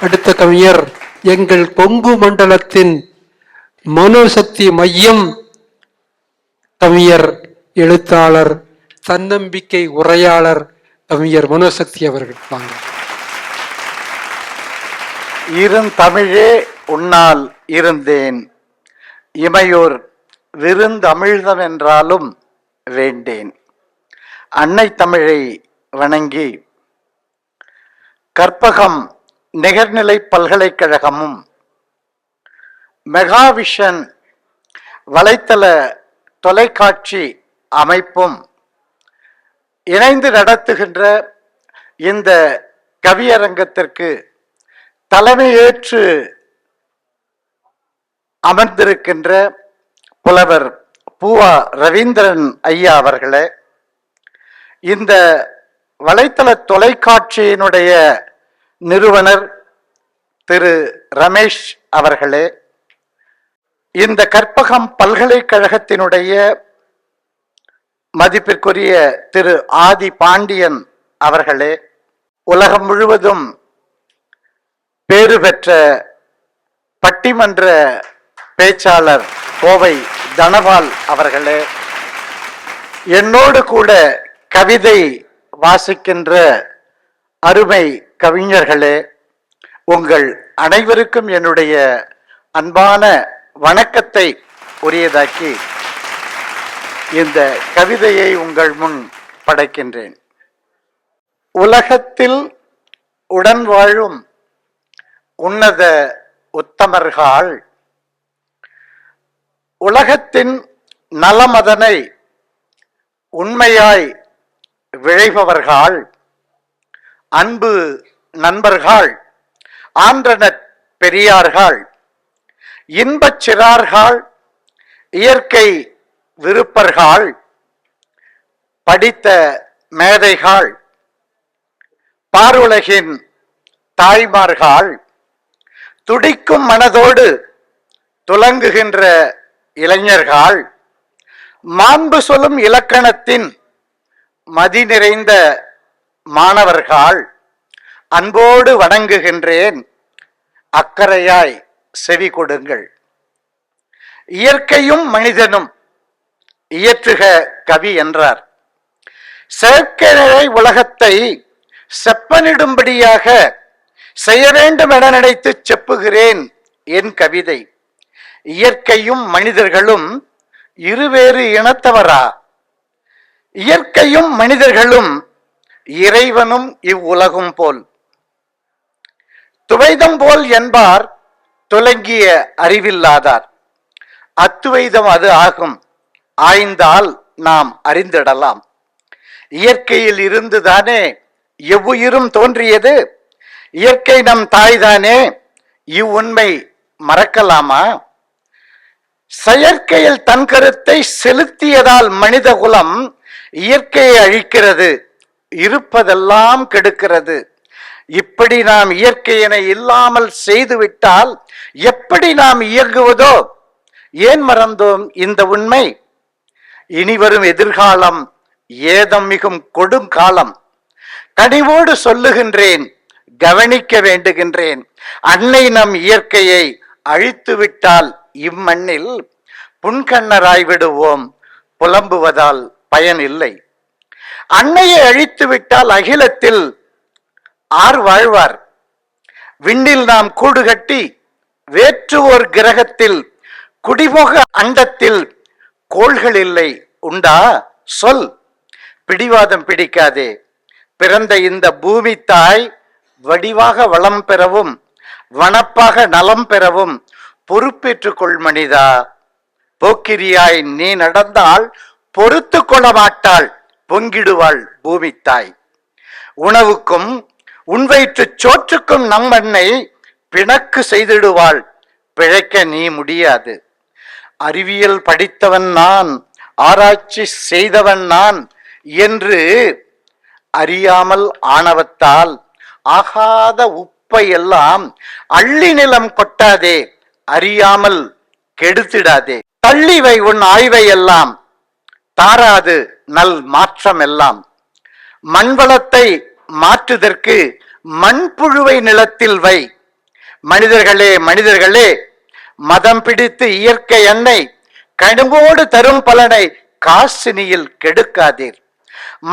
அடுத்த கவிஞர் எங்கள் கொங்கு மண்டலத்தின் மனோசக்தி மையம் கவிஞர் எழுத்தாளர் தன்னம்பிக்கை உரையாளர் கவிஞர் மனோசக்தி அவர்கள். வாங்க. இருந்தமிழே உன்னால் இருந்தேன். இமையோர் விருந்தமிழ்தம் என்றாலும் வேண்டேன். அன்னை தமிழை வணங்கி கற்பகம் நிகர்நிலை பல்கலைக்கழகமும் மெகாவிஷன் வலைத்தள தொலைக்காட்சி அமைப்பும் இணைந்து நடத்துகின்ற இந்த கவியரங்கத்திற்கு தலைமையேற்று அமர்ந்திருக்கின்ற புலவர் பூவா ரவீந்திரன் ஐயா அவர்களே இந்த வலைத்தள தொலைக்காட்சியினுடைய நிறுவனர் திரு ரமேஷ் அவர்களே இந்த கற்பகம் பல்கலைக்கழகத்தினுடைய மதிப்பிற்குரிய திரு ஆதி பாண்டியன் அவர்களே உலகம் முழுவதும் பேறு பெற்ற பட்டிமன்ற பேச்சாளர் கோவை தனபால் அவர்களே என்னோடு கூட கவிதை வாசிக்கின்ற அருமை கவிஞர்களே உங்கள் அனைவருக்கும் என்னுடைய அன்பான வணக்கத்தை உரியதாக்கி இந்த கவிதையை உங்கள் முன் படைக்கின்றேன். உலகத்தில் உடன் வாழும் உன்னத உத்தமர்கள் உலகத்தின் நலமதனை உண்மையாய் விழைபவர்கள் அன்பு நண்பர்கள் ஆன்றனட் பெரியார்கள் இன்பச் சிறார்கள் இயற்கை விருப்பர்கள் படித்த மேதைகள் பாருலகின் தாய்மார்கள் துடிக்கும் மனதோடு துலங்குகின்ற இளைஞர்கள் மாண்பு சொல்லும் இலக்கணத்தின் மதி நிறைந்த மாணவர்கள் அன்போடு வணங்குகின்றேன். அக்கறையாய் செவி கொடுங்கள். இயற்கையும் மனிதனும் இயற்றுக கவி என்றார். செயற்கை உலகத்தை செப்பனிடும்படியாக செய்ய வேண்டும் என நினைத்து செப்புகிறேன் என் கவிதை. இயற்கையும் மனிதர்களும் இருவேறு இனத்தவரா? இயற்கையும் மனிதர்களும் இறைவனும் இவ்வுலகும் போல். துவைதம் போல் என்பார் துலங்கிய அறிவில்லாதார். அத்துவைதம் அது ஆகும் ஆய்ந்தால் நாம் அறிந்திடலாம். இயற்கையில் இருந்துதானே எவ்வுயிரும் தோன்றியது? இயற்கை நம் தாய்தானே இவ்வுண்மை மறக்கலாமா? செயற்கையில் தன் கருத்தை செலுத்தியதால் மனித குலம் இயற்கையை அழிக்கிறது. இருப்பதெல்லாம் கெடுக்கிறது. இப்படி நாம் இயற்கையினை இல்லாமல் செய்துவிட்டால் எப்படி நாம் இயங்குவதோ? ஏன் மறந்தோம் இந்த உண்மை? இனி வரும் எதிர்காலம் ஏதம் மிகும் கொடும் காலம். கனிவோடு சொல்லுகின்றேன் கவனிக்க வேண்டுகின்றேன். அன்னை நம் இயற்கையை அழித்துவிட்டால் இம்மண்ணில் புன்கண்ணராய் விடுவோம். புலம்புவதால் பயன் இல்லை அன்னையை அழித்து விட்டால் அகிலத்தில் ஆர் வாழ்வார். விண்ணில் நாம் கூடு கட்டி வேற்றுவோர் கிரகத்தில் குடிமுக அண்டத்தில் கோள்கள் இல்லை. உண்டா? சொல். பிடிவாதம் பிடிக்காதே. பிறந்த இந்த பூமி தாய் வடிவாக வளம் பெறவும் வனப்பாக நலம் பெறவும் பொறுப்பேற்றுக் கொள் மனிதா. போக்கிரியாய் நீ நடந்தால் பொறுத்து கொள்ள மாட்டாள். பொங்கிடுவாள் பூமி தாய் உணவுக்கும் உன் சோற்றுக்கும் நம்மண்ணை பிணக்கு செய்திடுவாள். பிழைக்க நீ முடியாது. அறிவியல் படித்தவன் நான் ஆராய்ச்சி செய்தவன் நான் என்று அறியாமல் ஆணவத்தால் ஆகாத உப்பை எல்லாம் அள்ளி நிலம் கொட்டாதே அறியாமல் கெடுத்திடாதே. தள்ளிவை உன் ஆய்வை எல்லாம் தாராது நல் மாற்றம் எல்லாம் மண்வளத்தை மாற்றுதற்கு மண்புழுவை நிலத்தில் வை. மனிதர்களே மனிதர்களே மதம் பிடித்து இயற்கை எண்ணெய் கடும்போடு தரும் பலனை காசினியில் கெடுக்காதீர்.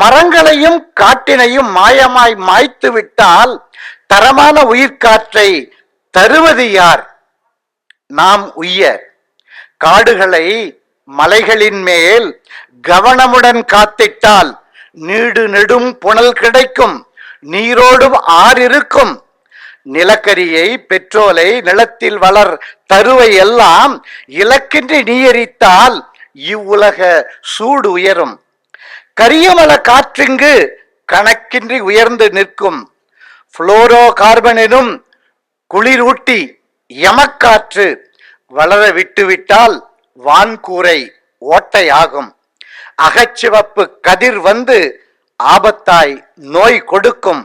மரங்களையும் காட்டினையும் மாயமாய் மாய்த்து விட்டால் தரமான உயிர்காற்றை தருவது யார்? நாம் உய்ய. காடுகளை மலைகளின் மேல் கவனமுடன் காத்திட்டால் நீடு நெடும் புனல் கிடைக்கும் நீரோடும் ஆறிருக்கும் நிலக்கரியை பெட்ரோலை நிலத்தில் வளர் தருவை எல்லாம் இலக்கின்றி நீயரித்தால் இவ்வுலக சூடு உயரும். கரியமல காற்றிங்கு கணக்கின்றி உயர்ந்து நிற்கும். புளோரோ கார்பனினும் குளிரூட்டி எமக்காற்று வளர விட்டுவிட்டால் வான்கூரை ஓட்டையாகும். அகச்சிவப்பு கதிர் வந்து ஆபத்தாய் நோய் கொடுக்கும்.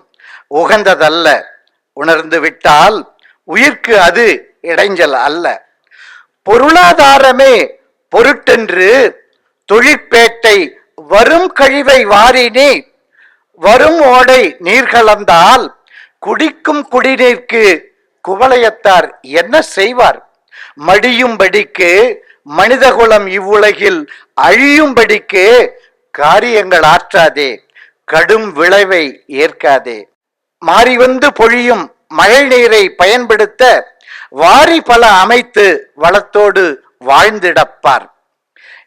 உகந்ததல்ல. உணர்ந்து விட்டால் உயிர்க்கு அது இடைஞ்சல் அல்ல. பொருளாதாரமே பொருட்டென்று தொழிற்பேட்டை வரும் கழிவை வாரினே வரும் ஓடை நீர் கலந்தால் குடிக்கும் குடிநீர்க்கு குவளையத்தார் என்ன செய்வார்? மடியும்படிக்கு மனிதகுலம் இவ்வுலகில் அழியும்படிக்கு காரியங்கள் ஆற்றாதே கடும் விளைவை ஏற்காதே. மாறி வந்து பொழியும் மழை நீரை பயன்படுத்த வாரி பல அமைத்து வளத்தோடு வாழ்ந்திடப்பார்.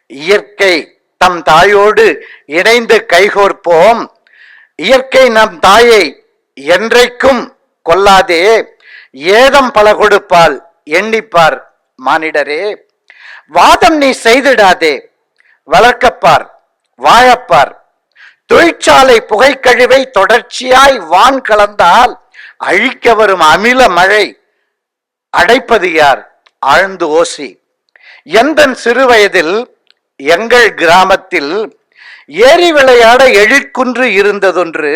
இயற்கை தம் தாயோடு இணைந்து கைகோர்ப்போம். இயற்கை நம் தாயை என்றைக்கும் கொல்லாதே ஏதம் பல கொடுப்பால் எண்ணிப்பார் மானிடரே. வாதம் நீ செய்திடாதே. வளர்க்கப்பார் வாழப்பார் தொழிற்சாலை புகைக்கழிவை தொடர்ச்சியாய் வான் கலந்தால் அழிக்க வரும் அமில மழை அடைப்பது யார்? ஆழ்ந்து ஓசி. எந்தன் சிறுவயதில் எங்கள் கிராமத்தில் ஏரி விளையாட எழிற்குன்று இருந்ததொன்று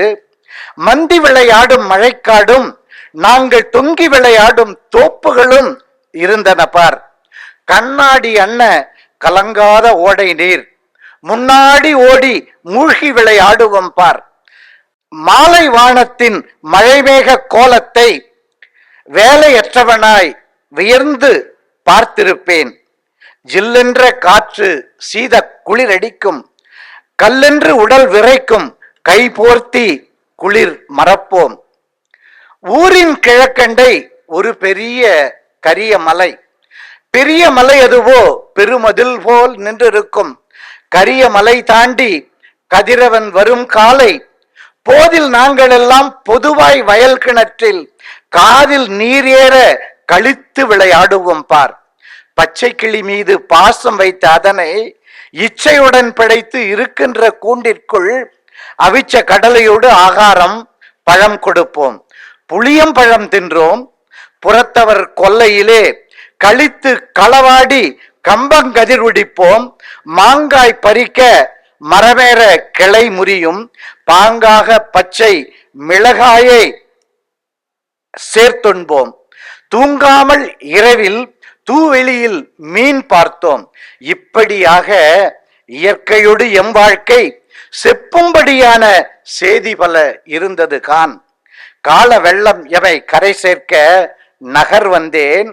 மந்தி விளையாடும் மழைக்காடும் நாங்கள் தொங்கி விளையாடும் தோப்புகளும் இருந்தன பார். கண்ணாடி அண்ண கலங்காத ஓடை நீர். முன்னாடி ஓடி மூழ்கி விளையாடுவோம் பார். மாலை வானத்தின் மழைமேக கோலத்தை வேலையற்றவனாய் வியர்ந்து பார்த்திருப்பேன். ஜில்லென்ற காற்று சீத குளிரடிக்கும். கல்லென்று உடல் விரைக்கும். கை போர்த்தி குளிர் மறப்போம். ஊரின் கிழக்கண்டை ஒரு பெரிய கரிய மலை பெரிய மலை எதுவோ பெருமதில் போல் நின்றிருக்கும். கரிய மலை தாண்டி கதிரவன் வரும் காலை. போதில் நாங்கள் எல்லாம் பொதுவாய் வயல் கிணற்றில் காதில் நீர் ஏற கழித்து விளையாடுவோம் பார். பச்சை கிளி மீது பாசம் வைத்த அதனை இச்சையுடன் படைத்து இருக்கின்ற கூண்டிற்குள் அவிச்ச கடலையோடு ஆகாரம் பழம் கொடுப்போம். புளியம் பழம் தின்றோம். புறத்தவர் கொல்லையிலே கழித்து களவாடி கம்பங்கதிர் உடிப்போம் மாங்காய் பறிக்க மரமேற கிளை முறியும். பாங்காக பச்சை மிளகாயை சேர்த்துண்போம். தூங்காமல் இரவில் தூவெளியில் மீன் பார்த்தோம். இப்படியாக இயற்கையோடு எம் வாழ்க்கை செப்பும்படியான செய்தி பல இருந்தது கான். கால வெள்ளம் எவை கரை சேர்க்க நகர் வந்தேன்.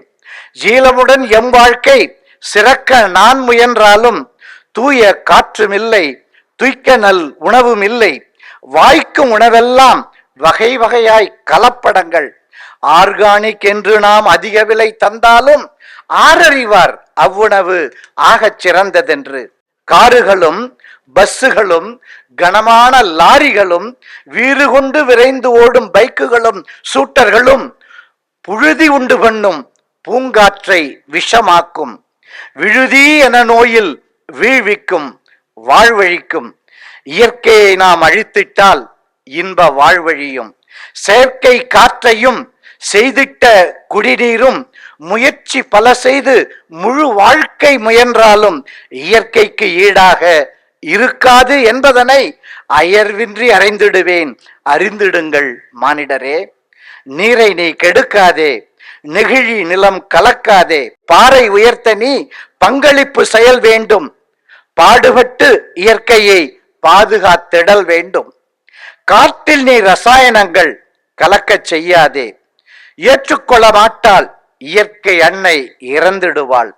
ஜீலமுடன் எம் வாழ்க்கை சிறக்க நான் முயன்றாலும் தூய காற்றுமில்லை துய்க்க நல் உணவும் இல்லை. வாய்க்கும் உணவெல்லாம் வகை வகையாய் கலப்படங்கள். ஆர்கானிக் என்று நாம் அதிக விலை தந்தாலும் ஆரறிவார் அவ்வுணவு ஆகச் சிறந்ததென்று. காருகளும் பஸ்ஸுகளும் கனமான லாரிகளும் வீறு கொண்டு விரைந்து ஓடும் பைக்குகளும் சூட்டர்களும் புழுதி உண்டு பண்ணும் பூங்காற்றை விஷமாக்கும். விழுதி என நோயில் வீழ்விக்கும் வாழ்வழிக்கும். இயற்கையை நாம் அழித்திட்டால் இன்ப வாழ்வழியும். செயற்கை காற்றையும் செய்திட்ட குடிநீரும் முயற்சி பல செய்து முழு வாழ்க்கை முயன்றாலும் இயற்கைக்கு ஈடாக இருக்காது என்பதனை அயர்வின்றி அறிந்திடுவேன். அறிந்திடுங்கள் மானிடரே. நீரை நீ கெடுக்காதே. நெகிழி நிலம் கலக்காதே. பாறை உயர்த்த நீ பங்களிப்பு செயல் வேண்டும். பாடுபட்டு இயற்கையை பாதுகாத்திடல் வேண்டும். காற்றில் நீ ரசாயனங்கள் கலக்கச் செய்யாதே. ஏற்றுக்கொள்ள மாட்டால் இயற்கை அன்னை இறந்திடுவாள்.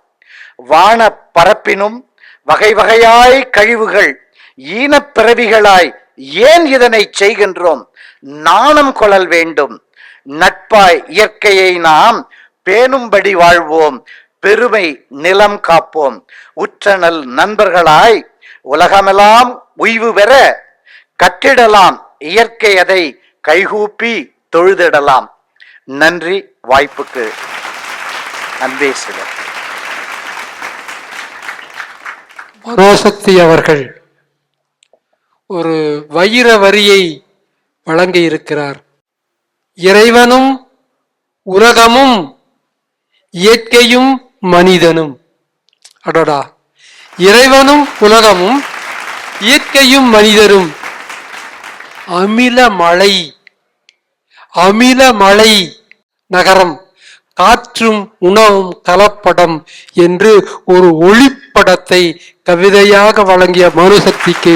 வான பரப்பினும் வகை வகையாய் கழிவுகள் ஈனப்பிறவிகளாய் ஏன் இதனை செய்கின்றோம்? நாணம் கொள்ளல் வேண்டும். நட்பாய் இயற்கையை நாம் பேணும்படி வாழ்வோம். பெருமை நிலம் காப்போம். உற்றனல் நண்பர்களாய் உலகமெல்லாம் உய்வு பெற கட்டிடலாம் இயற்கை அதை கைகூப்பி தொழுதிடலாம். நன்றி வாய்ப்புக்கு. அன்பே சிலர் மனோசக்தி அவர்கள் ஒரு வைர வரியை வழங்கி இருக்கிறார். இறைவனும் உலகமும் இயற்கையும் மனிதனும். அடடா. இறைவனும் உலகமும் இயற்கையும் மனிதரும். அமில மழை அமில மழை நகரம் காற்றும் உணவும் கலப்படம் என்று ஒரு ஒளிப்படத்தை கவிதையாக வழங்கிய மனுசக்திக்கு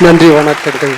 நன்றி வணக்கங்கள்.